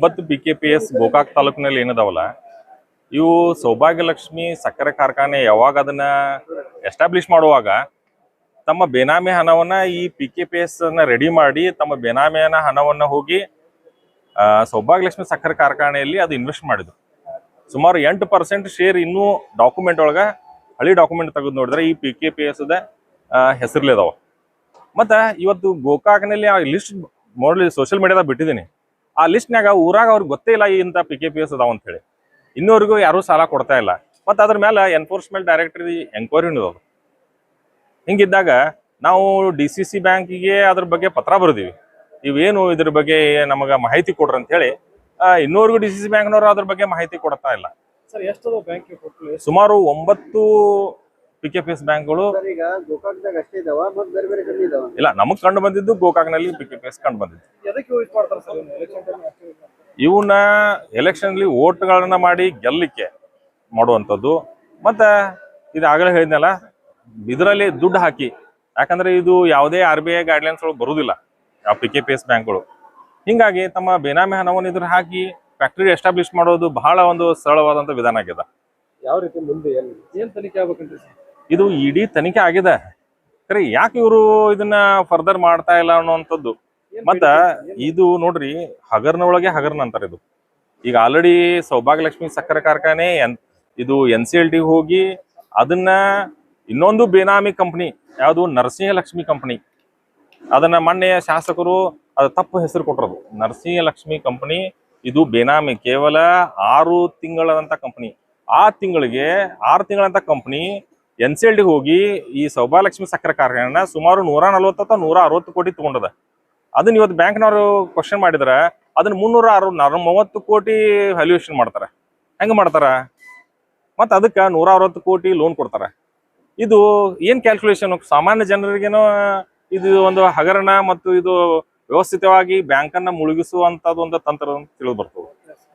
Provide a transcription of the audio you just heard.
ಒಂಬತ್ತು B K P S Gokak ತಾಲೂಕಿನಲ್ಲಿ ಏನದಾವಲ್ಲ, ಇವು ಸೌಭಾಗ್ಯಲಕ್ಷ್ಮಿ ಸಕ್ಕರೆ ಕಾರ್ಖಾನೆ ಯಾವಾಗ ಅದನ್ನ ಎಸ್ಟಾಬ್ಲಿಷ್ ಮಾಡುವಾಗ ತಮ್ಮ ಬೇನಾಮಿ ಹಣವನ್ನ ಈ ಪಿ ಕೆ ಪಿ ಎಸ್ ಅನ್ನ ರೆಡಿ ಮಾಡಿ ತಮ್ಮ ಬೇನಾಮಿಯನ ಹಣವನ್ನ ಹೋಗಿ ಸೌಭಾಗ್ಯಲಕ್ಷ್ಮಿ ಸಕ್ಕರೆ ಕಾರ್ಖಾನೆಯಲ್ಲಿ ಅದು ಇನ್ವೆಸ್ಟ್ ಮಾಡಿದ್ರು. ಸುಮಾರು ಎಂಟು ಪರ್ಸೆಂಟ್ ಶೇರ್ ಇನ್ನೂ ಡಾಕ್ಯುಮೆಂಟ್ ಒಳಗ ಹಳಿ ಡಾಕ್ಯುಮೆಂಟ್ ತೆಗೆದು ನೋಡಿದ್ರೆ ಈ ಪಿ ಕೆ ಪಿ ಎಸ್ ಹೆಸರ್ಲಿದಾವ ಮತ್ತ ಇವತ್ತು ಗೋಕಾಕ್ನಲ್ಲಿ ಆ ಲಿಸ್ಟ್ ಮೋಡ್ಲಿ ಸೋಷಿಯಲ್ ಮೀಡಿಯಾದಾಗ ಬಿಟ್ಟಿದ್ದೀನಿ. ಆ ಲಿಸ್ಟ್ನಾಗ ಊರಾಗ ಅವ್ರಿಗೆ ಗೊತ್ತೇ ಇಲ್ಲ ಇಂಥ ಪಿ ಕೆ ಪಿ ಎಸ್ ಅದಾವ ಅಂತ ಹೇಳಿ. ಇನ್ನೂವರೆಗೂ ಯಾರೂ ಸಾಲ ಕೊಡ್ತಾ ಇಲ್ಲ. ಮತ್ತು ಅದ್ರ ಮೇಲೆ ಎನ್ಫೋರ್ಸ್ಮೆಂಟ್ ಡೈರೆಕ್ಟರಿ ಎಂಕ್ವೈರಿ ಇದಾವ ಹಿಂಗಿದ್ದಾಗ ನಾವು ಡಿ ಸಿ ಸಿ ಬ್ಯಾಂಕಿಗೆ ಅದ್ರ ಬಗ್ಗೆ ಪತ್ರ ಬರೆದಿವಿ. ಇವೇನು ಇದ್ರ ಬಗ್ಗೆ ನಮಗೆ ಮಾಹಿತಿ ಕೊಡ್ರಿ ಅಂತ ಹೇಳಿ ಇನ್ನೂವರೆಗೂ ಡಿ ಸಿ ಸಿ ಬ್ಯಾಂಕ್ನವರು ಅದ್ರ ಬಗ್ಗೆ ಮಾಹಿತಿ ಕೊಡ್ತಾ ಇಲ್ಲ. ಸರ್ ಎಷ್ಟು ಬ್ಯಾಂಕ್ ಸುಮಾರು ಒಂಬತ್ತು ಪಿ ಕೆ ಪಿ ಎಸ್ ಬ್ಯಾಂಕ್ಗಳು ಸರ್ ಈಗ ಗೋಕಾಕ್ದಾಗ ಅಷ್ಟೇ ಇದಾವ ಮತ್ತೆ ಬೇರೆ ಬೇರೆ ಕಡೆ ಇದಾವ? ಇಲ್ಲ ನಮಗ್ ಕಂಡು ಬಂದಿದ್ದು ಗೋಕಾಕ್ನಲ್ಲಿ ಪಿ ಕೆ ಪಿ ಎಸ್ ಕಂಡು ಬಂದಿದ್ದು. ಎದಕ್ಕೆ ಯೂಸ್ ಮಾಡ್ತಾರೆ ಸರ್. ಇವನ್ನ ಎಲೆಕ್ಷನ್ಲಿ ಓಟ್ಗಳನ್ನ ಮಾಡಿ ಗೆಲ್ಲಕ್ಕೆ ಮಾಡುವಂಥದ್ದು. ಮತ್ತೆ ಇದು ಆಗಲೇ ಹೇಳಿದ್ನಲ್ಲ ಇದರಲ್ಲಿ ದುಡ್ಡು ಹಾಕಿ. ಯಾಕಂದ್ರೆ ಇದು ಯಾವುದೇ ಆರ್ ಬಿ ಐ ಗೈಡ್ಲೈನ್ಸ್ ಒಳಗೆ ಬರುವುದಿಲ್ಲ ಆ ಪಿ ಕೆ ಪಿ ಎಸ್ ಬ್ಯಾಂಕ್ಗಳು. ಹಿಂಗಾಗಿ ತಮ್ಮ ಬೇನಾಮಿ ಹಣವನ್ನು ಇದ್ರ ಹಾಕಿ ಫ್ಯಾಕ್ಟರಿ ಎಸ್ಟಾಬ್ಲಿಷ್ ಮಾಡೋದು ಬಹಳ ಒಂದು ಸರಳವಾದಂಥ ವಿಧಾನ ಆಗಿದೆ ಯಾವ ರೀತಿ ಮುಂದೆ ಏನು? ಏನ್ ತನಿಖೆ ಆಗ್ಬೇಕಂತ ಇದು ಇಡೀ ತನಿಖೆ ಆಗಿದೆ. ಸರಿ ಯಾಕೆ ಇವರು ಇದನ್ನ ಫರ್ದರ್ ಮಾಡ್ತಾ ಇಲ್ಲ ಅನ್ನುವಂಥದ್ದು? ಮತ್ತ ಇದು ನೋಡ್ರಿ, ಹಗರ್ನ ಒಳಗೆ ಹಗರ್ನ ಅಂತಾರೆ ಇದು. ಈಗ ಆಲ್ರೆಡಿ ಸೌಭಾಗ್ಯಲಕ್ಷ್ಮಿ ಸಕ್ಕರೆ ಕಾರ್ಖಾನೆ ಇದು ಎನ್ ಸಿ ಹೋಗಿ ಅದನ್ನ ಇನ್ನೊಂದು ಬೇನಾಮಿ ಕಂಪನಿ ಯಾವುದು? ನರಸಿಂಹಲಕ್ಷ್ಮಿ ಕಂಪನಿ ಅದನ್ನ ಮೊನ್ನೆ ಶಾಸಕರು ಅದು ತಪ್ಪು ಹೆಸರು ಕೊಟ್ಟರು ನರಸಿಂಹಲಕ್ಷ್ಮಿ ಕಂಪನಿ ಇದು ಬೇನಾಮಿ, ಕೇವಲ ಆರು ತಿಂಗಳಂತ ಕಂಪನಿ ಆ ತಿಂಗಳಿಗೆ, ಆರು ತಿಂಗಳಂತ company N C L D ಹೋಗಿ ಈ ಸೌಭಾಲಕ್ಷ್ಮಿ ಸಕ್ಕರೆ ಕಾರ್ಖಾನೆನ ಸುಮಾರು ನೂರ ನಲ್ವತ್ತು ಅಥವಾ ನೂರ ಅರವತ್ತು ಕೋಟಿ ತಗೊಂಡದ. ಅದನ್ನ ಇವತ್ತು ಬ್ಯಾಂಕ್ನವರು ಕ್ವಶನ್ ಮಾಡಿದ್ರೆ, ಅದನ್ನ ಮುನ್ನೂರ ಅರು, ನರ- ಮೂವತ್ತು ಕೋಟಿ ವ್ಯಾಲ್ಯೂಯೇಷನ್ ಮಾಡ್ತಾರೆ. ಹೆಂಗೆ ಮಾಡ್ತಾರ? ಮತ್ತೆ ಅದಕ್ಕೆ ನೂರ ಅರವತ್ತು ಕೋಟಿ ಲೋನ್ ಕೊಡ್ತಾರೆ. ಇದು ಏನ್ ಕ್ಯಾಲ್ಕುಲೇಷನ್ ಸಾಮಾನ್ಯ ಜನರಿಗೇನೋ ಇದು ಒಂದು ಹಗರಣ ಮತ್ತು ಇದು ವ್ಯವಸ್ಥಿತವಾಗಿ ಬ್ಯಾಂಕನ್ನ ಮುಳುಗಿಸುವಂತದ್ದು ಒಂದು ತಂತ್ರ ತಿಳಿದು ಬರ್ತದೆ.